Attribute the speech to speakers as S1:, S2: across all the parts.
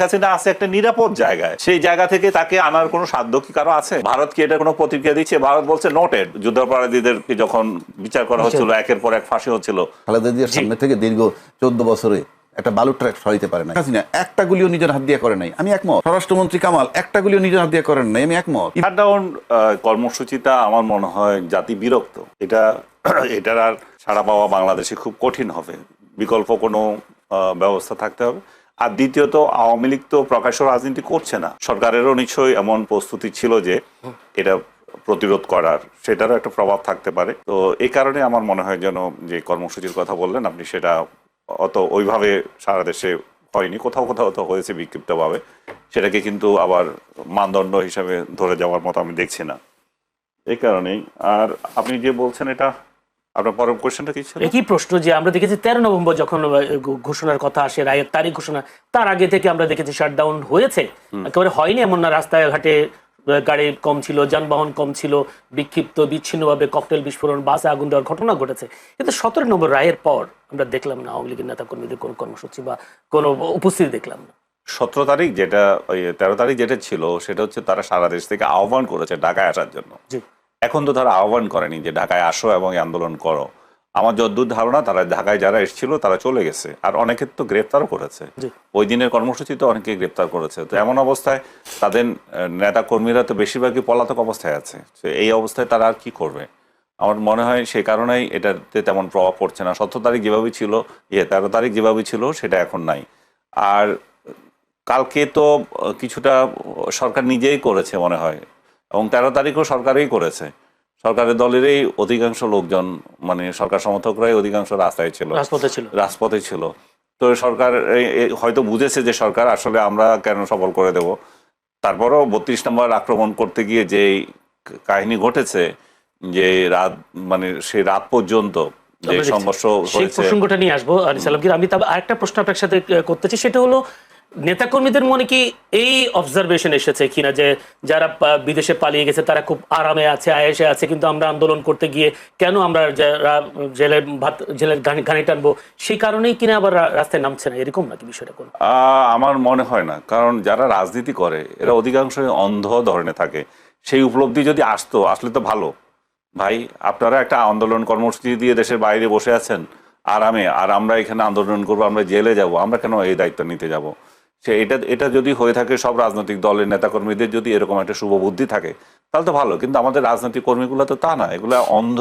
S1: হাসিনা আছে একটা নিরাপদ জায়গায়। সেই জায়গা থেকে তাকে আনার কোনো সাধ্য কি কারও আছে? ভারত কি এটা কোনো প্রতিক্রিয়া দিচ্ছে? ভারত বলছে নোটেড যুদ্ধাপরাধীদেরকে যখন বিচার করা হচ্ছিল একের পর এক ফাঁসি হচ্ছিল।
S2: খালেদা জিয়ার সামনে থেকে দীর্ঘ চোদ্দ বছরে একটা বালুর ট্রাক সরাইতে পারে না হাসিনা একটা গুলিও নিজের হাত দিয়ে করে নাই। আমি একমত। স্বরাষ্ট্রমন্ত্রী কামাল একটা গুলিও নিজের হাত দিয়ে করেন নাই। আমি একমত।
S1: শাটডাউন কর্মসূচিটা আমার মনে হয় জাতি বিরক্ত। এটা এটার আর ছাড়া পাওয়া বাংলাদেশে খুব কঠিন হবে। বিকল্প কোনো ব্যবস্থা থাকতে হবে। আর দ্বিতীয়ত, আওয়ামী লীগ তো প্রকাশ্য রাজনীতি করছে না। সরকারেরও নিশ্চয়ই এমন প্রস্তুতি ছিল যে এটা প্রতিরোধ করার, সেটারও একটা প্রভাব থাকতে পারে। তো এই কারণে আমার মনে হয় যেন যে কর্মসূচির কথা বললেন, আপনি সেটা অত ওইভাবে সারা দেশে হয়নি। কোথাও কোথাও তো হয়েছে বিক্ষিপ্তভাবে। সেটাকে কিন্তু আবার মানদণ্ড হিসাবে ধরে যাওয়ার মতো আমি দেখছি না। এই কারণেই। আর আপনি যে বলছেন এটা আপনার পরের কোয়েশ্চেনটা কি ছিল?
S3: একই প্রশ্ন যে আমরা দেখেছি তেরো নভেম্বর যখন ঘোষণার কথা আসে রায়ের তারিখ ঘোষণা তার আগে থেকে আমরা দেখেছি শাটডাউন হয়েছে। একেবারে হয়নি এমন না রাস্তায় ঘাটে গাড়ি কম ছিল যানবাহন কম ছিল বিক্ষিপ্ত বিচ্ছিন্নভাবে ককটেল বিস্ফোরণ বাসে আগুন দেওয়ার ঘটনা ঘটেছে। কিন্তু সতেরো নম্বর রায়ের পর আমরা দেখলাম না আওয়ামী লীগের নেতা কর্মীদের কোনো কর্মসূচি বা কোনো উপস্থিতি দেখলাম না।
S1: সতেরো তারিখ যেটা ওই তেরো তারিখ যেটা ছিল সেটা হচ্ছে তারা সারা দেশ থেকে আহ্বান করেছে ঢাকায় আসার জন্য।
S3: জি।
S1: এখন তো তারা আহ্বান করেনি যে ঢাকায় আসো এবং এই আন্দোলন করো। আমার যদ্দূর ধারণা তারা ঢাকায় যারা এসেছিল তারা চলে গেছে। আর অনেকের তো গ্রেপ্তারও করেছে। ওই দিনের কর্মসূচিতে অনেকে গ্রেপ্তার করেছে। তো এমন অবস্থায় তাদের নেতা কর্মীরা তো বেশিরভাগই পলাতক অবস্থায় আছে। তো এই অবস্থায় তারা আর কি করবে? আমার মনে হয় সেই কারণেই এটাতে তেমন প্রভাব পড়ছে না। সতেরো তারিখ যেভাবে ছিল ইয়ে তেরো তারিখ যেভাবে ছিল সেটা এখন নাই। আর কালকে তো কিছুটা সরকার নিজেই করেছে মনে হয়। এবং তেরো তারিখও সরকারই করেছে। সরকারের দলেরই অধিকাংশ লোকজন মানে সরকার সমর্থকরাই অধিকাংশ রাস্তায় ছিল।
S3: রাজপথে ছিল।
S1: রাজপথে ছিল। তো সরকার হয়তো বুঝেছে যে সরকার আসলে আমরা কেন সফল করে দেব। তারপরও বত্রিশ নম্বর আক্রমণ করতে গিয়ে যে কাহিনী ঘটেছে যে রাত মানে সেই রাত পর্যন্ত যে সংঘর্ষ
S3: সেই প্রসঙ্গটা নিয়ে আসব সালামগীর আমি তবে আরেকটা প্রশ্ন আপনার সাথে করতে চাই। সেটা হলো নেতাকর্মীদের মনে কি এই অবজারভেশন এসেছে কিনা যে যারা বিদেশে পালিয়ে গেছে, তারা খুব আরামে আছে, আয়েসে আছে, কিন্তু আমরা আন্দোলন করতে গিয়ে কেন আমরা যারা জেলের ভাত জেলের গানি টানবো? সেই কারণেই কিনা আবার রাস্তায় নামছে না? এরকম নাকি বিষয়টা কোন?
S1: আমার মনে হয় না। কারণ যারা রাজনীতি করে, এরা অধিকাংশই অন্ধ ধরনে থাকে। সেই উপলব্ধি যদি আসতো, আসলে তো ভালো। ভাই, আপনারা একটা আন্দোলন কর্মসূচি দিয়ে দেশের বাইরে বসে আছেন, আরামে। আর আমরা এখানে আন্দোলন করব, আমরা জেলে যাব, আমরা কেন এই দায়িত্ব নিতে যাব? সে এটা এটা যদি হয়ে থাকে সব রাজনৈতিক দলের নেতাকর্মীদের যদি এরকম একটা শুভ বুদ্ধি থাকে, তাহলে তো ভালো। কিন্তু আমাদের রাজনৈতিক কর্মীগুলো তো তা না। এগুলো অন্ধ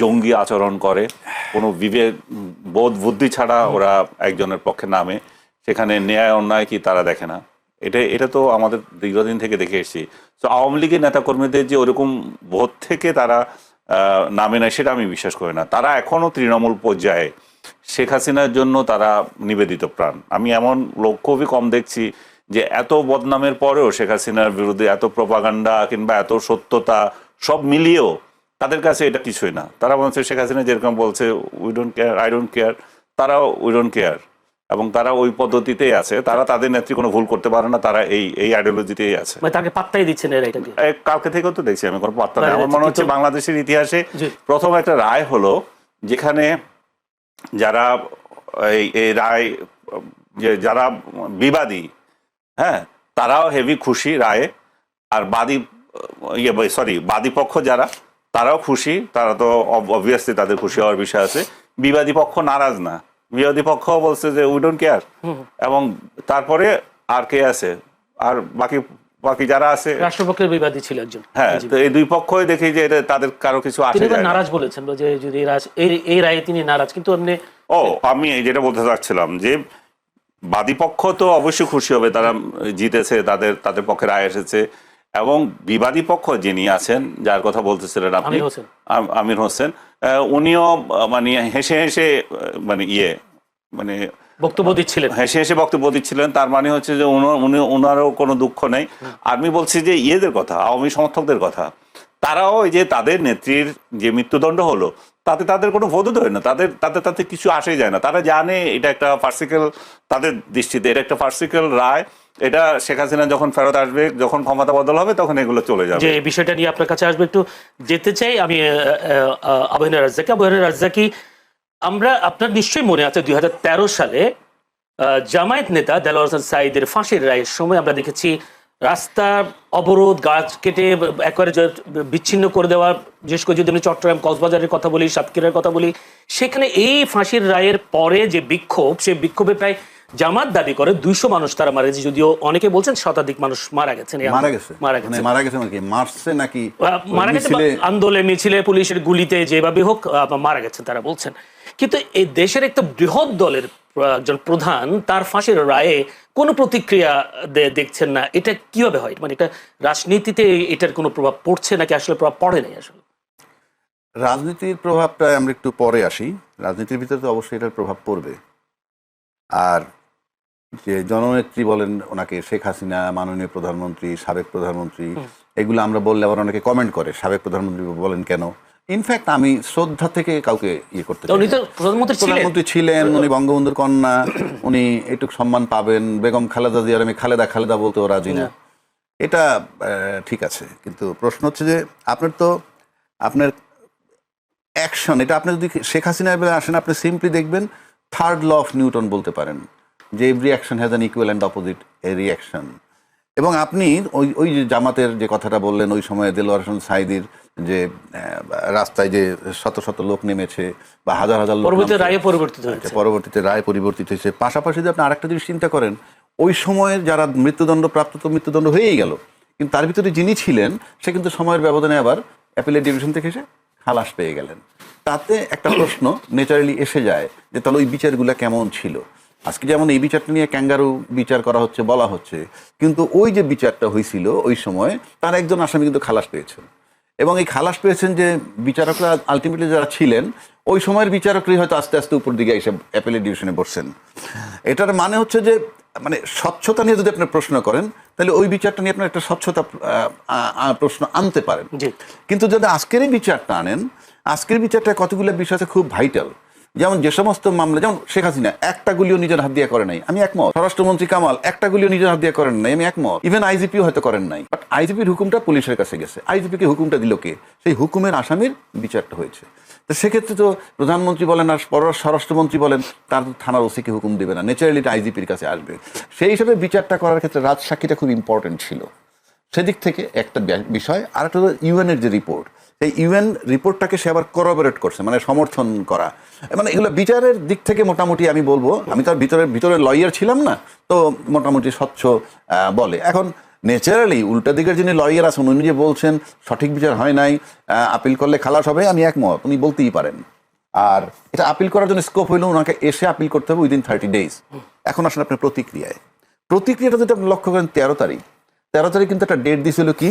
S1: জঙ্গি আচরণ করে। কোনো বিবেক, বোধ বুদ্ধি ছাড়া ওরা একজনের পক্ষে নামে। সেখানে ন্যায় অন্যায় কি তারা দেখে না। এটা এটা তো আমাদের দীর্ঘদিন থেকে দেখে এসেছি। তো আওয়ামী লীগের নেতাকর্মীদের যে ওরকম বোধ থেকে তারা নামে না সেটা আমি বিশ্বাস করি না। তারা এখনও তৃণমূল পর্যায়ে শেখ হাসিনার জন্য তারা নিবেদিত প্রাণ। আমি এমন লোক খুবই কম দেখছি যে এত বদনামের পরেও শেখ হাসিনার বিরুদ্ধে এত প্রপাগান্ডা কিংবা এত সত্যতা সব মিলিয়েও তাদের কাছে এটা কিছুই না। তারা বলছে শেখ হাসিনা যেরকম বলছে we don't care I don't care তারাও উই ডোন্ট কেয়ার এবং তারা ওই পদ্ধতিতেই আছে। তারা তাদের নেত্রী কোনো ভুল করতে পারে না তারা এই এই আইডিওলজিতেই আছে।
S3: মানে তাকে পাত্তাই দিচ্ছে না এরা এটাকে
S1: এই কালকে থেকেও তো দেখছি আমি কোনো পাত্তা নেই আমার মনে হচ্ছে বাংলাদেশের ইতিহাসে প্রথম একটা রায় হলো যেখানে যারা এই রায় যে যারা বিবাদী হ্যাঁ তারাও হেভি খুশি রায়ে। আর বাদী ইয়ে সরি বাদী পক্ষ যারা তারাও খুশি তারা তো অবভিয়াসলি তাদের খুশি হওয়ার বিষয় আছে। বিবাদী পক্ষ নারাজ না। বিবাদী পক্ষ বলছে যে উই ডোন্ট কেয়ার এবং তারপরে আর কে আছে? আর বাকি বাকি যারা আছে
S3: রাষ্ট্রপক্ষের বিবাদী ছিল একজন।
S1: হ্যাঁ তো এই দুই পক্ষই দেখি যে এটা তাদের কারও কিছু আসে
S3: তিনি
S1: যায়
S3: নারাজ বলেছেন যে যদি রাজ- এই- এই রায়ে তিনি নারাজ কিন্তু এমনি
S1: ও আমি এই যেটা বলতে চাচ্ছিলাম যে বাদী পক্ষ তো অবশ্যই খুশি হবে তারা জিতেছে তাদের তাদের পক্ষে রায় এসেছে। এবং বিবাদী পক্ষ যিনি আছেন যার কথা বলতেছিলেন আপনি
S3: আমির হোসেন।
S1: আম- আমির হোসেন আহ, উনিও মানে হেসে হেসে মানে ইয়ে মানে
S3: বক্তব্য দিচ্ছিলেন।
S1: হেসে হেসে বক্তব্য দিচ্ছিলেন। তার মানে হচ্ছে যে উনি- ওনারও কোনো দুঃখ নেই। আমি বলছি যে ইয়েদের কথা আওয়ামী সমর্থকদের কথা। তারাও এই যে তাদের নেত্রীর যে মৃত্যুদণ্ড হলো তাতে তাদের কোনো বোধ হয় না। তাদের তাতে তাতে কিছু আসে যায় না। তারা জানে এটা একটা ফার্সিক্যাল তাদের দৃষ্টিতে এটা একটা ফার্সিক্যাল রায়। এটা শেখ হাসিনা যখন ফেরত আসবে যখন ক্ষমতা বদল হবে তখন এগুলো চলে যাবে।
S3: যে এই বিষয়টা নিয়ে আপনার কাছে আসবে একটু যেতে চাই। আমি আবহিনা রাজ্জাকি। আবহিনা রাজ্জাকি আমরা আপনার নিশ্চয়ই মনে আছে দুই হাজার তেরো সালে জামায়াত নেতা দেলোয়ার হোসেন সাইদের ফাঁসির রায়ের সময় আমরা দেখেছি রাস্তা অবরোধ গাছ কেটে একবারে বিচ্ছিন্ন করে দেওয়া বিশেষ করে যদি আমি চট্টগ্রাম কক্সবাজারের কথা বলি সাতক্ষীরার কথা বলি সেখানে এই ফাঁসির রায়ের পরে যে বিক্ষোভ সেই বিক্ষোভে প্রায় জামাত দাবি করে দুইশো মানুষ তারা মারা গেছে যদিও অনেকে বলছেন শতাধিক মানুষ মারা গেছেন
S2: মারা গেছে।
S3: মারা
S2: মানে
S3: গেছে
S2: মারা গেছে মানে মারছে নাকি
S3: মারা গেছে আন্দোলনে মিছিলে পুলিশের গুলিতে যেভাবে হোক মারা গেছেন তারা বলছেন। কিন্তু এই দেশের একটা বৃহৎ দলের একজন প্রধান তার ফাঁসির রায়ে কোনো প্রতিক্রিয়া দেখছেন না। এটা কীভাবে হয়? মানে এটা রাজনীতিতে এটার কোনো প্রভাব পড়ছে নাকি আসলে প্রভাব পড়ে নাই আসলে?
S2: রাজনীতির প্রভাবটা আমরা একটু পরে আসি। রাজনীতির ভিতরে তো অবশ্যই এটার প্রভাব পড়বে। আর যে জননেত্রী বলেন ওনাকে শেখ হাসিনা মাননীয় প্রধানমন্ত্রী সাবেক প্রধানমন্ত্রী এগুলো আমরা বললে আবার অনেকে কমেন্ট করে সাবেক প্রধানমন্ত্রী বলেন কেন? ইনফ্যাক্ট আমি শ্রদ্ধা থেকে কাউকে ইয়ে করতে চাই
S3: উনি। তো প্রধানমন্ত্রী ছিলেন।
S2: প্রধানমন্ত্রী ছিলেন উনি বঙ্গবন্ধুর কন্যা উনি এটুক সম্মান পাবেন বেগম খালেদা জিয়ার আমি খালেদা খালেদা বলতেও রাজি না। এটা ঠিক আছে কিন্তু প্রশ্ন হচ্ছে যে আপনার তো আপনার অ্যাকশন এটা আপনি যদি শেখ হাসিনার বেলা আসেন আপনি সিম্পলি দেখবেন থার্ড ল অফ নিউটন বলতে পারেন যে every action has an equal and opposite a reaction এবং আপনি ওই ওই যে জামাতের যে কথাটা বললেন ওই সময় দেলোয়ার হোসেন সাইদির যে রাস্তায় যে শত শত লোক নেমেছে বা হাজার হাজার লোক
S3: পরবর্তী
S2: নামছে।
S3: রায়ে পরিবর্তিত হয়েছে।
S2: আচ্ছা, পরবর্তীতে রায় পরিবর্তিত হয়েছে। পাশাপাশি যদি আপনি আরেকটা জিনিস চিন্তা করেন ওই সময়ের যারা মৃত্যুদণ্ড প্রাপ্ত তো মৃত্যুদণ্ড হয়েই গেল। কিন্তু তার ভিতরে যিনি ছিলেন সে কিন্তু সময়ের ব্যবধানে আবার অ্যাপিলেট ডিভিশন থেকে এসে খালাস পেয়ে গেলেন। তাতে একটা প্রশ্ন নেচারালি এসে যায় যে তাহলে ওই বিচারগুলো কেমন ছিল? আজকে যেমন এই বিচারটা নিয়ে ক্যাঙ্গারু বিচার করা হচ্ছে বলা হচ্ছে কিন্তু ওই যে বিচারটা হয়েছিল ওই সময় তার একজন আসামি কিন্তু খালাস পেয়েছেন। এবং এই খালাস পেয়েছেন যে বিচারকরা আলটিমেটলি যারা ছিলেন ওই সময়ের বিচারকরাই হয়তো আস্তে আস্তে উপর দিকে এসে অ্যাপেলের ডিভিশনে বসছেন। এটার মানে হচ্ছে যে মানে স্বচ্ছতা নিয়ে যদি আপনি প্রশ্ন করেন তাহলে ওই বিচারটা নিয়ে আপনার একটা স্বচ্ছতা প্রশ্ন আনতে পারেন। কিন্তু যদি আজকের এই বিচারটা আনেন আজকের বিচারটা কতগুলো বিষয় আছে খুব ভাইটাল যেমন যে সমস্ত মামলা, যেমন শেখ হাসিনা, একটা গুলিও নিজের হাত দিয়ে করে নাই। আমি একমত। স্বরাষ্ট্রমন্ত্রী কামাল একটা গুলিও নিজের হাত দিয়ে করেন নাই। আমি একমত। ইভেন আইজিপিও হয়তো করেন নাই। বাট আইজিপির হুকুমটা পুলিশের কাছে গেছে। আইজিপিকে হুকুমটা দিল কে? সেই হুকুমের আসামির বিচারটা হয়েছে। তো সেক্ষেত্রে তো প্রধানমন্ত্রী বলেন আর পররাষ্ট্র স্বরাষ্ট্রমন্ত্রী বলেন, তার তো থানার ওসিকে হুকুম দেবে না। ন্যাচারালি আইজিপির কাছে আসবে। সেই হিসাবে বিচারটা করার ক্ষেত্রে রাজসাক্ষীটা খুব ইম্পর্টেন্ট ছিল। সেদিক থেকে একটা বিষয় আর একটা হলো ইউএনের যে রিপোর্ট এই ইউএন রিপোর্টটাকে সে আবার করোবরেট করছে মানে সমর্থন করা। মানে এগুলো বিচারের দিক থেকে মোটামুটি আমি বলব, আমি তার ভিতরে ভিতরে লয়ার ছিলাম না, তো মোটামুটি স্বচ্ছ বলে। এখন ন্যাচারালি উল্টা দিকের যিনি লয়ার আছেন, উনি যে বলছেন, সঠিক বিচার হয় নাই আপিল করলে খালাস হবে, আমি একমত, উনি বলতেই পারেন। আর এটা আপিল করার জন্য স্কোপ হইল ওনাকে এসে আপিল করতে হবে উইদিন থার্টি ডেজ এখন আসলে আপনার প্রতিক্রিয়ায়। প্রতিক্রিয়াটা যদি আপনি লক্ষ্য করেন, তেরো তারিখ তেরো তারিখ কিন্তু একটা ডেট দিয়েছিল কি?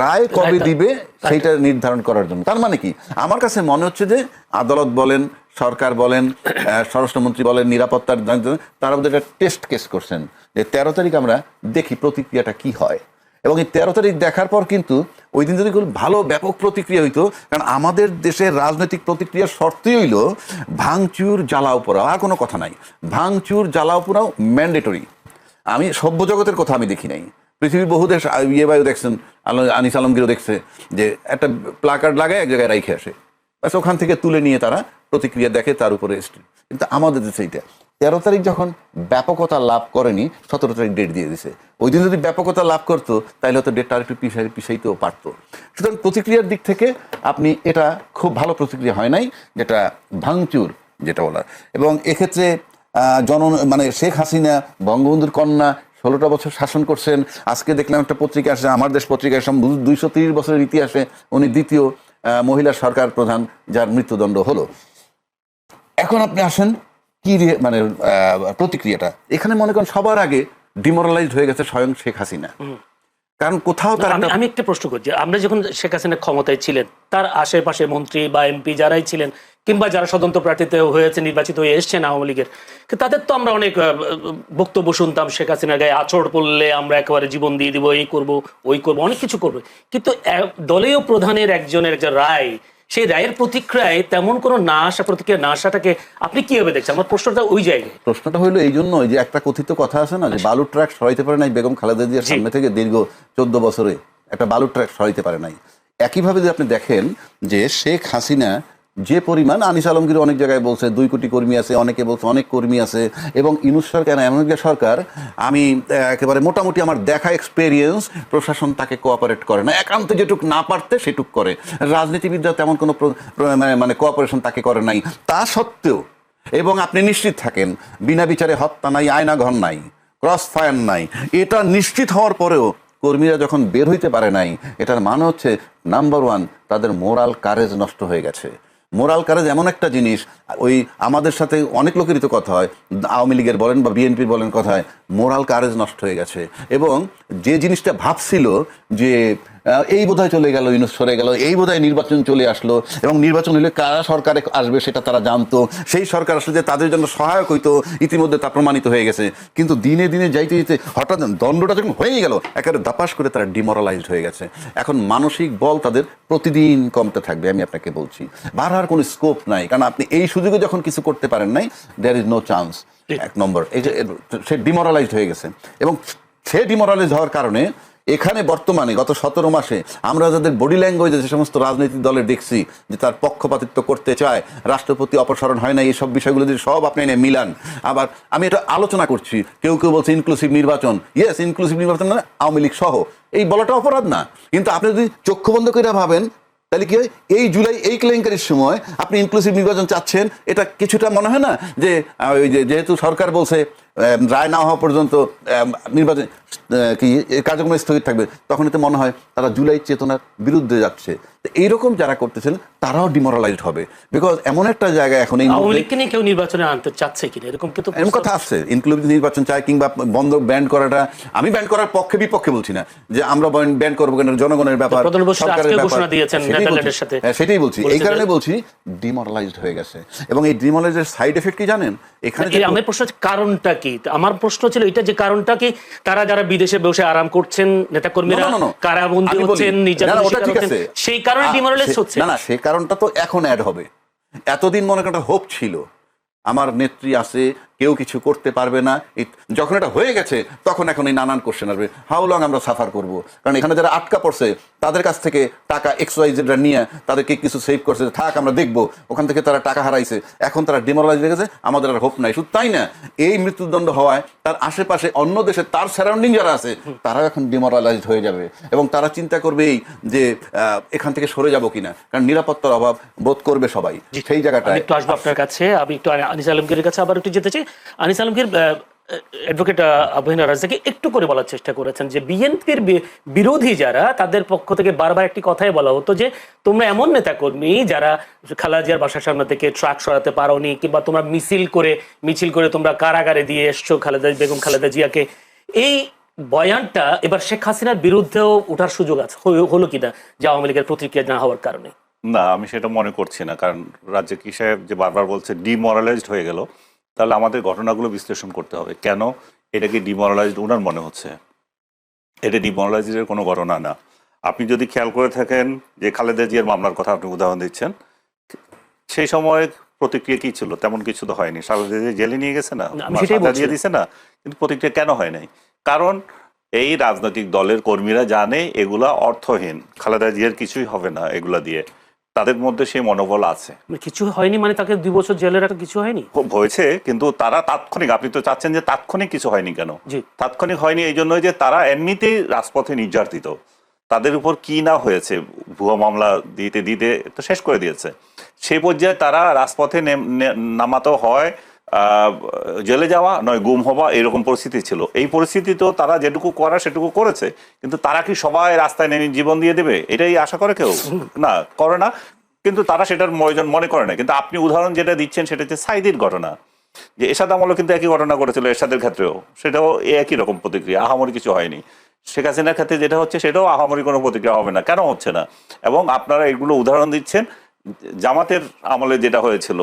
S2: রায় কবে দিবে সেইটা নির্ধারণ করার জন্য। তার মানে কি? আমার কাছে মনে হচ্ছে যে আদালত বলেন সরকার বলেন স্বরাষ্ট্রমন্ত্রী বলেন নিরাপত্তার তারা একটা টেস্ট কেস করছেন যে তেরো তারিখ আমরা দেখি প্রতিক্রিয়াটা কি হয়। এবং এই তেরো তারিখ দেখার পর কিন্তু ওই দিন যদি কোনো ভালো ব্যাপক প্রতিক্রিয়া হইতো কারণ আমাদের দেশের রাজনৈতিক প্রতিক্রিয়ার শর্তই হইল ভাঙচুর জ্বালাও পোড়াও আর কোনো কথা নাই। ভাঙচুর জ্বালাও পোড়াও ম্যান্ডেটরি আমি সভ্য জগতের কথা আমি দেখি নাই। পৃথিবীর বহু দেশ ইয়ে বায়ু দেখছেন আনিস আলমগীরও দেখছে যে একটা প্লাকার্ড লাগায় এক জায়গায় রাইখে আসে। ব্যাস, ওখান থেকে তুলে নিয়ে তারা প্রতিক্রিয়া দেখে তার উপরে কিন্তু আমাদের দেশে এইটা। তেরো তারিখ যখন ব্যাপকতা লাভ করেনি, সতেরো তারিখ ডেট দিয়ে দিছে। ওই দিন যদি ব্যাপকতা লাভ করতো তাহলে হয়তো ডেটটা আরেকটু পিছাই পিছাইতেও পারতো। সুতরাং প্রতিক্রিয়ার দিক থেকে আপনি এটা খুব ভালো প্রতিক্রিয়া হয় নাই, যেটা ভাঙচুর, যেটা বলার। এবং এক্ষেত্রে জন মানে শেখ হাসিনা, বঙ্গবন্ধুর কন্যা ষোলোটা বছর শাসন করছেন। আজকে দেখলাম একটা পত্রিকা আসে আমার দেশ পত্রিকায় দুইশো তিরিশ বছরের ইতিহাসে উনি দ্বিতীয় মহিলা সরকার প্রধান যার মৃত্যুদণ্ড হলো। এখন আপনি আসেন কি মানে প্রতিক্রিয়াটা? এখানে মনে করেন সবার আগে ডিমোরালাইজড হয়ে গেছে স্বয়ং শেখ হাসিনা। কারণ কোথাও তার
S3: আমি
S2: একটা
S3: আমি একটা প্রশ্ন করছি আমরা যখন শেখ হাসিনা ক্ষমতায় ছিলেন তার আশেপাশে মন্ত্রী বা এমপি যারাই ছিলেন কিংবা যারা স্বতন্ত্র প্রার্থীতে হয়েছে নির্বাচিত হয়ে এসছেন আওয়ামী লীগের তাদের তো আমরা অনেক বক্তব্য শুনতাম শেখ হাসিনার গায়ে আচড় পড়লে আমরা একেবারে জীবন দিয়ে দিব এই করব ওই করব অনেক কিছু করব। কিন্তু দলীয় প্রধানের একজনের যে রায় সেই রায়ের প্রতিক্রিয়ায় তেমন কোনো না আসা প্রতিক্রিয়া না আসাটাকে আপনি কীভাবে দেখছেন? আমার প্রশ্নটা ওই জায়গায়।
S2: প্রশ্নটা হলো এই জন্যই যে একটা কথিত কথা আছে না যে বালু ট্রাক সরাইতে পারে নাই বেগম খালেদা জিয়ার সামনে থেকে দীর্ঘ চোদ্দ বছরে। একটা বালু ট্রাক সরাইতে পারে নাই। একইভাবে যদি আপনি দেখেন যে শেখ হাসিনা যে পরিমাণ আনিস আলমগীর অনেক জায়গায় বলছে, দুই কোটি কর্মী আছে, অনেকে বলছে অনেক কর্মী আছে, এবং ইনুস সরকার এমন একটা সরকার, আমি একেবারে মোটামুটি আমার দেখা এক্সপেরিয়েন্স প্রশাসন তাকে কোঅপারেট করে না। একান্ত যেটুক না পারতে সেটুক করে। রাজনীতিবিদরা তেমন কোনো মানে- মানে কোঅপারেশন তাকে করে নাই। তা সত্ত্বেও, এবং আপনি নিশ্চিত থাকেন, বিনা বিচারে হত্যা নাই আয়না ঘর নাই ক্রস ফায়ার নাই, এটা নিশ্চিত হওয়ার পরেও কর্মীরা যখন বের হইতে পারে নাই, এটার মানে হচ্ছে নাম্বার ওয়ান তাদের মোরাল কারেজ নষ্ট হয়ে গেছে। মোরাল কারেজ এমন একটা জিনিস, ওই আমাদের সাথে অনেক লোকেরই তো কথা হয়, আওয়ামী লীগের বলেন বা বিএনপির বলেন কথায় মোরাল কারেজ নষ্ট হয়ে গেছে। এবং যে জিনিসটা ভাবছিল যে এই বোধহয় চলে গেল ইউনুস সরে গেল এই বোধহয় নির্বাচন চলে আসলো এবং নির্বাচন হলে কারা সরকারে আসবে সেটা তারা জানতো। সেই সরকার আসলে যে তাদের জন্য সহায়ক হইতো ইতিমধ্যে তা প্রমাণিত হয়ে গেছে। কিন্তু দিনে দিনে যাইতে যেতে হঠাৎ দণ্ডটা যখন হয়ে গেল একেবারে দাপাস করে তারা ডিমোরালাইজড হয়ে গেছে। এখন মানসিক বল তাদের প্রতিদিন কমতে থাকবে আমি আপনাকে বলছি। বাড়ার কোনো স্কোপ নাই কারণ আপনি এই সুযোগে যখন কিছু করতে পারেন নাই দেয়ার ইজ নো চান্স এক নম্বর এই যে সে ডিমোরালাইজড হয়ে গেছে। এবং সে ডিমোরালাইজ হওয়ার কারণে এখানে বর্তমানে গত সতেরো মাসে আমরা যাদের বডি ল্যাঙ্গুয়েজে যে সমস্ত রাজনৈতিক দলের দেখছি যে তার পক্ষপাতিত্ব করতে চায়, রাষ্ট্রপতি অপসারণ হয় না এইসব বিষয়গুলো যদি সব আপনি এনে মিলান। আবার আমি এটা আলোচনা করছি, কেউ কেউ বলছে ইনক্লুসিভ নির্বাচন। ইয়েস ইনক্লুসিভ নির্বাচন মানে আওয়ামী লীগ সহ। এই বলাটা অপরাধ না। কিন্তু আপনি যদি চক্ষু বন্ধ করে ভাবেন, তাহলে কি হয়? এই জুলাই, এই কেলেঙ্কারির সময় আপনি ইনক্লুসিভ নির্বাচন চাচ্ছেন, এটা কিছুটা মনে হয় না যে ওই যেহেতু সরকার বলছে রায় না হওয়া পর্যন্ত নির্বাচন কি কার্যক্রম স্থগিত থাকবে। তখন এতে মনে হয় তারা জুলাই চেতনার বিরুদ্ধে যাচ্ছে। এইরকম যারা করতেছেন তারাও ডিমোরালাইজড হবে। বিকজ এমন একটা জায়গা এখন এই
S3: নিয়ে কেউ নির্বাচনে আনতে চাচ্ছে কিনা? এরকম কিন্তু
S2: এরকম কথা আসছে ইনক্লুসিভ নির্বাচন চায় কিংবা বন্ধ ব্যান্ড করাটা আমি ব্যান্ড করার পক্ষে বিপক্ষে বলছি না। যে আমরা ব্যান্ড করব কেন? জনগণের ব্যাপার সরকারের ব্যাপার। হ্যাঁ, সেটাই বলছি। এই কারণে বলছি ডিমোরালাইজড হয়ে গেছে। এবং এই ডিমোরালাইজের সাইড এফেক্ট কি জানেন? এখানে
S3: আমার প্রশ্ন কারণটা কি? আমার প্রশ্ন ছিল এটা যে কারণটা কি? তারা যারা বিদেশে বসে আরাম করছেন নেতাকর্মীরা. কারাবন্দী হচ্ছেন। সেই কারণে ডিমোরালাইজ হচ্ছে
S2: না না সে কারণটা তো এখন অ্যাড হবে। এতদিন মনে করেন হোপ ছিল। আমার নেত্রী আছে কেউ কিছু করতে পারবে না। যখন এটা হয়ে গেছে তখন এখন এই নানান কোশ্চেন আসবে। হাউ লং আমরা সাফার করব? কারণ এখানে যারা আটকা পড়ছে তাদের কাছ থেকে টাকা এক্সওয়াইজেডরা নিয়ে তাদেরকে কিছু সেভ করছে থাক আমরা দেখব। ওখান থেকে তারা টাকা হারাইছে। এখন তারা ডিমোরালাইজ হয়ে গেছে আমাদের আর হোপ নাই। শুধু তাই না এই মৃত্যুদণ্ড হওয়ায় তার আশেপাশে অন্য দেশে তার সারাউন্ডিং যারা আছে তারাও এখন ডিমোরালাইজড হয়ে যাবে। এবং তারা চিন্তা করবে এই যে এখান থেকে সরে যাব কিনা। কারণ নিরাপত্তার অভাব বোধ করবে সবাই। সেই
S3: আমি
S2: জায়গাটায়
S3: একটু আসব আপনার কাছে। আমি একটু আনিস আলমগীরের কাছে আবার একটু যেতে চাই। আনিস আলমগীর অ্যাডভোকেট আবহিনা রাজাকে একটু করে বলার চেষ্টা করেছেন যে বিএনপির বিরোধী যারা, তাদের পক্ষ থেকে বারবার একটি কথাই বলা হতো যে, তোমরা এমন নেতাকর্মী যারা খালেদা জিয়ার বাসার সামনে থেকে ট্রাক সরাতে পারোনি, কিংবা তোমরা মিছিল করে মিছিল করে তোমরা কারাগারে দিয়ে এসছো খালেদা বেগম, খালেদা জিয়াকে। এই বয়ানটা এবার শেখ হাসিনার বিরুদ্ধেও ওঠার সুযোগ আছে। হলো- হলো কিনা যে আওয়ামী লীগের প্রতিক্রিয়া না হওয়ার কারণে?
S1: না, আমি সেটা মনে করছি না, কারণ রাজ্যে কি সাহেব যে বারবার বলছে, ডিমোরালাইজড হয়ে গেল। তাহলে আমাদের ঘটনাগুলো বিশ্লেষণ করতে হবে। কেন এটাকে ডিমোরালাইজড ওনার মনে হচ্ছে? এটা ডিমোরালাইজের কোনো ঘটনা না। আপনি যদি খেয়াল করে থাকেন যে খালেদা জিয়ার মামলার কথা আপনি উদাহরণ দিচ্ছেন সেই সময় প্রতিক্রিয়া কি ছিল? তেমন কিছু তো হয়নি। খালেদা জিয়া জেলে নিয়ে গেছে না? দিয়ে দিছে না? কিন্তু প্রতিক্রিয়া কেন হয় নাই? কারণ এই রাজনৈতিক দলের কর্মীরা জানে এগুলা অর্থহীন। খালেদা জিয়ার কিছুই হবে না এগুলা দিয়ে। তাদের মধ্যে সেই মনোবল আছে।
S3: মানে কিছু হয়নি মানে তাকে দুই বছর জেলের একটা কিছু হয়নি?
S1: হয়েছে কিন্তু তারা তাৎক্ষণিক আপনি তো চাচ্ছেন যে তাৎক্ষণিক কিছু হয়নি কেন। তাৎক্ষণিক হয়নি এই জন্যই যে তারা এমনিতেই রাজপথে নির্যাতিত। তাদের উপর কি না হয়েছে ভুয়া মামলা দিতে দিতে তো শেষ করে দিয়েছে। সেই পর্যায়ে তারা রাজপথে নামাতো হয় জেলে যাওয়া নয়, গুম হওয়া এরকম পরিস্থিতি ছিল। এই পরিস্থিতিতেও তারা যেটুকু করা সেটুকু করেছে, কিন্তু তারা কি সবাই রাস্তায় নেমে জীবন দিয়ে দেবে? এটাই আশা করে কেউ? না, করে না। কিন্তু তারা সেটার প্রয়োজন মনে করে না। কিন্তু আপনি উদাহরণ যেটা দিচ্ছেন, সেটা হচ্ছে সাইদির ঘটনা। যে এরশাদ আমলও কিন্তু একই ঘটনা করেছিল এরশাদের ক্ষেত্রেও। সেটাও একই রকম প্রতিক্রিয়া, আহামরি কিছু হয়নি। শেখ হাসিনার ক্ষেত্রে যেটা হচ্ছে, সেটাও আহামরি কোনো প্রতিক্রিয়া হবে না। কেন হচ্ছে না? এবং আপনারা এগুলো উদাহরণ দিচ্ছেন, জামাতের আমলে যেটা হয়েছিল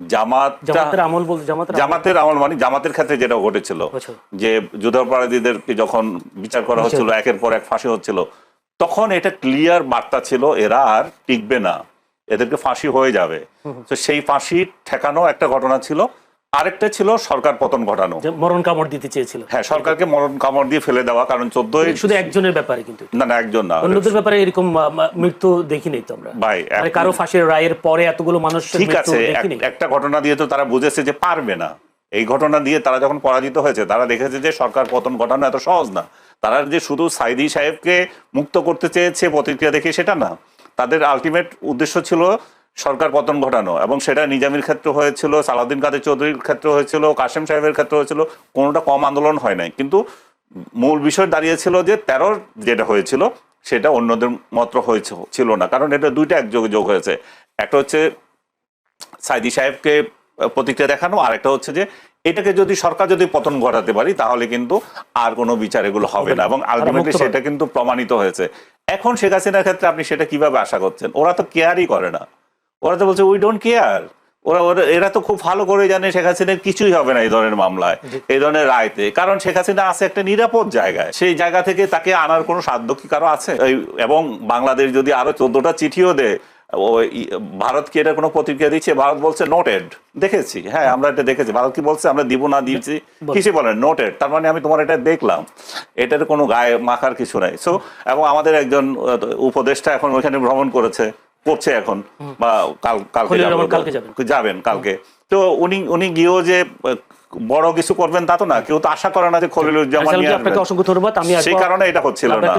S3: জামাতের আমল বলতে জামাতের আমল-
S1: মানে জামাতের ক্ষেত্রে যেটা ঘটেছিল
S3: আচ্ছা।
S1: যে যুদ্ধাপরাধীদেরকে যখন বিচার করা হচ্ছিল একের পর এক ফাঁসি হচ্ছিল তখন এটা ক্লিয়ার বার্তা ছিল এরা আর টিকবে না। এদেরকে ফাঁসি হয়ে যাবে। তো সেই ফাঁসি ঠেকানো একটা ঘটনা ছিল। আরেকটা ছিল সরকার পতন ঘটানো।
S3: মরণ কামড় দিতে চেয়েছিল।
S1: হ্যাঁ সরকারকে মরণ কামড় দিয়ে ফেলে দেওয়া কারণ চোদ্দই
S3: শুধু একজনের ব্যাপারে কিন্তু।
S1: না না একজন না।
S3: অন্যদের ব্যাপারে এরকম মৃত্যু দেখি নাই তো আমরা।
S1: ভাই,
S3: মানে কারও ফাঁসির রায়ের পরে এতগুলো মানুষ
S1: ঠিক আছে একটা ঘটনা দিয়ে তো তারা বুঝেছে যে পারবে না। এই ঘটনা দিয়ে তারা যখন পরাজিত হয়েছে তারা দেখেছে যে সরকার পতন ঘটানো এত সহজ না। তারা যে শুধু সাইদি সাহেবকে মুক্ত করতে চেয়েছে প্রতিক্রিয়া দেখে সেটা না। তাদের আলটিমেট উদ্দেশ্য ছিল সরকার পতন ঘটানো এবং সেটা নিজামের ক্ষেত্রে হয়েছিল সালাউদ্দিন কাদের চৌধুরীর ক্ষেত্রে হয়েছিল কাশেম সাহেবের ক্ষেত্রে হয়েছিল কোনোটা কম আন্দোলন হয় নাই। কিন্তু মূল বিষয় দাঁড়িয়েছিল যে তেরোর যেটা হয়েছিল সেটা অন্যদের মাত্র হয়েছে ছিল না। কারণ এটা দুইটা একযোগে যোগ হয়েছে। একটা হচ্ছে সাইদি সাহেবকে প্রতিক্রিয়া দেখানো আর একটা হচ্ছে যে এটাকে যদি সরকার যদি পতন ঘটাতে পারি তাহলে কিন্তু আর কোনো বিচার এগুলো হবে না। এবং আলটিমেটলি সেটা কিন্তু প্রমাণিত হয়েছে। এখন শেখ হাসিনার ক্ষেত্রে আপনি সেটা কীভাবে আশা করছেন? ওরা তো কেয়ারই করে না। ওরা তো বলছে উই ডোন্ট কেয়ার ওরা ওরা এরা তো খুব ভালো করে জানে শেখ হাসিনার কিছুই হবে না এই ধরনের মামলায় এই ধরনের রায়তে। কারণ শেখ হাসিনা আছে একটা নিরাপদ জায়গায়। সেই জায়গা থেকে তাকে আনার কোনো সাধ্য কি কারও আছে? এবং বাংলাদেশ যদি আরও চোদ্দটা চিঠিও দেয় ভারত কি এটা কোনো প্রতিক্রিয়া দিচ্ছে? ভারত বলছে নোটেড দেখেছি। হ্যাঁ আমরা এটা দেখেছি। ভারত কি বলছে আমরা দিব না দিয়েছি। কিসে বলেন? নোটেড তার মানে আমি তোমার এটা দেখলাম। এটার কোনো গায়ে মাখার কিছু নাই। সো এবং আমাদের একজন উপদেষ্টা এখন ওইখানে ভ্রমণ করেছে। করছে এখন বা কাল কালকে
S3: যাবেন।
S1: কালকে তো উনি উনি গিয়েও যে বড় কিছু করবেন তা তো না কেউ তো আশা করে না যে খলিলুজ্জামান নিয়ে
S3: আপনাকে। অসংখ্য ধন্যবাদ আমি
S1: সেই কারণে এটা হচ্ছিল না